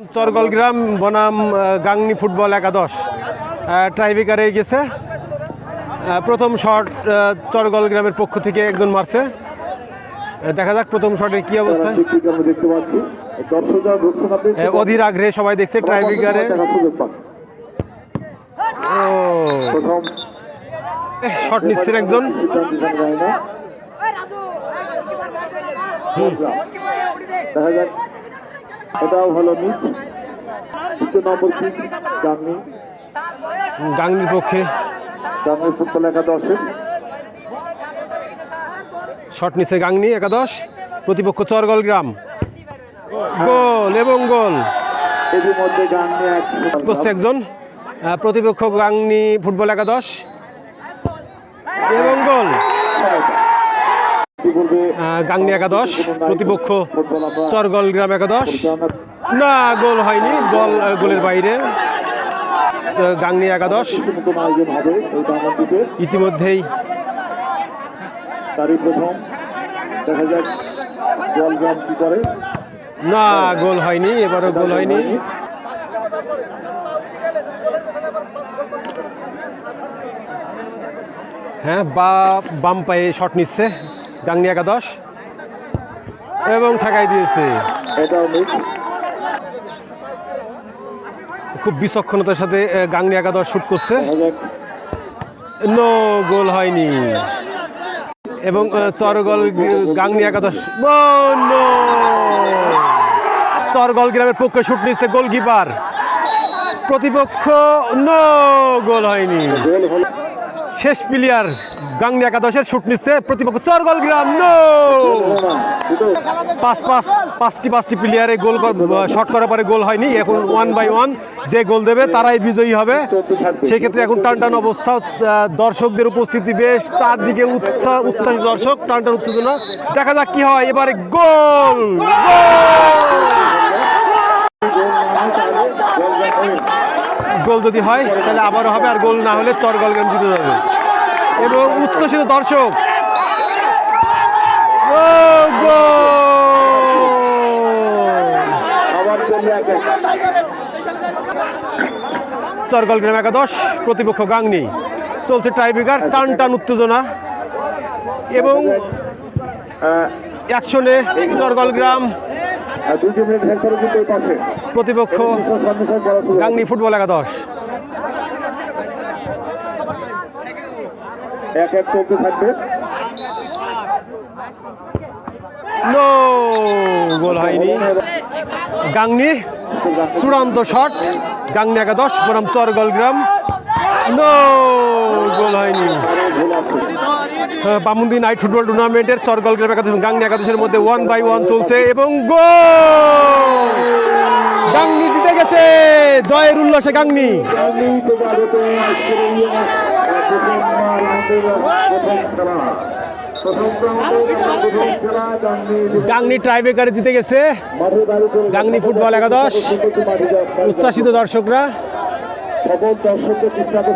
চরগল গ্রাম বনাম গাংনি ফুটবল একাদশ ট্রাইবিকারে গেছে। প্রথম শট চরগল গ্রামের পক্ষ থেকে একজন মারছে। দেখা যাক প্রথম শটের কি অবস্থা। অধীর আগ্রহে সবাই দেখছে ট্রাইবিকারে শট নিচ্ছেন একজন। দেখা যাক এটাও হলো নিচ। দ্বিতীয় নম্বর কিক গাংনি। গাংনির পক্ষে। গাংনি ফুটবল একাদশের শট নিচ্ছে গাংনি একাদশ। প্রতিপক্ষ চরগল গ্রাম। গোল এবং গোল। করছে একজন। প্রতিপক্ষ গাংনি ফুটবল একাদশ। এবং গোল। গাংনি একাদশ প্রতিপক্ষ চরগল গ্রাম একাদশ। না গোল হয়নি বল গোলের বাইরে। গাংনি একাদশ। ইতিমধ্যেই তারই প্রথম। দেখা যাক জলগ্রাম কি করে। না গোল হয়নি এবারও গোল হয়নি। হ্যাঁ বা বাম পায়ে শট নিচ্ছে। গাংনি একাদশ এবং ঠেকাই দিয়েছে। খুব বিচক্ষণতার সাথে গাংনি একাদশ শুট করছে। নো গোল হয়নি। এবং চরগল গাংনি একাদশ! চরগল গ্রামের পক্ষে শুট নিচ্ছে গোলকিপার। প্রতিপক্ষ নো গোল হয়নি। শেষ প্লেয়ার গাংনি একাদশের শুট নিচ্ছে প্রতিপক্ষ চরগল গ্রাম নো পাঁচ পাঁচ, পাঁচটি পাঁচটি প্লেয়ারে গোল শট করার পরে গোল হয়নি। এখন ওয়ান বাই ওয়ান যে গোল দেবে তারাই বিজয়ী হবে। সেক্ষেত্রে এখন টান টান অবস্থা দর্শকদের উপস্থিতি বেশ, চারদিকে উৎসাহ উচ্ছ্বাসিত দর্শক, টান টান উত্তেজনা দেখা যাক কি হয়। এবারে গোল! গোল! যদি হয়, তাহলে আবারও হবে আর গোল না হলে চরগল গেম জিতে যাবে। এবং উচ্ছ্বসিত দর্শক। গোল! চরগল গ্রাম একাদশ, প্রতিপক্ষ গাংনি। চলছে টাইব্রেকার, টান টান উত্তেজনা। এবং অ্যাকশনে চরগল গ্রাম। প্রতিপক্ষ। গাংনি ফুটবল একাদশ। এক এক চলতে থাকবে। নো গোল হয়নি। গাংনি চূড়ান্ত শট। গাংনি একাদশ বনাম চরগল গ্রাম। নো গোল হয়নি। বামুন্দি নাইট ফুটবল টুর্নামেন্টের চরগল গ্রাম একাদশ গাংনি একাদশের মধ্যে ওয়ান বাই ওয়ান চলছে এবং গোল! গাংনি জিতে গেছে। জয়ের উল্লাসে গাংনি। গাংনি ট্রাইবেকারে জিতে গেছে। গাংনি ফুটবল একাদশ। উচ্ছ্বাসিত দর্শকরা। সকল দৃষ্টান্ত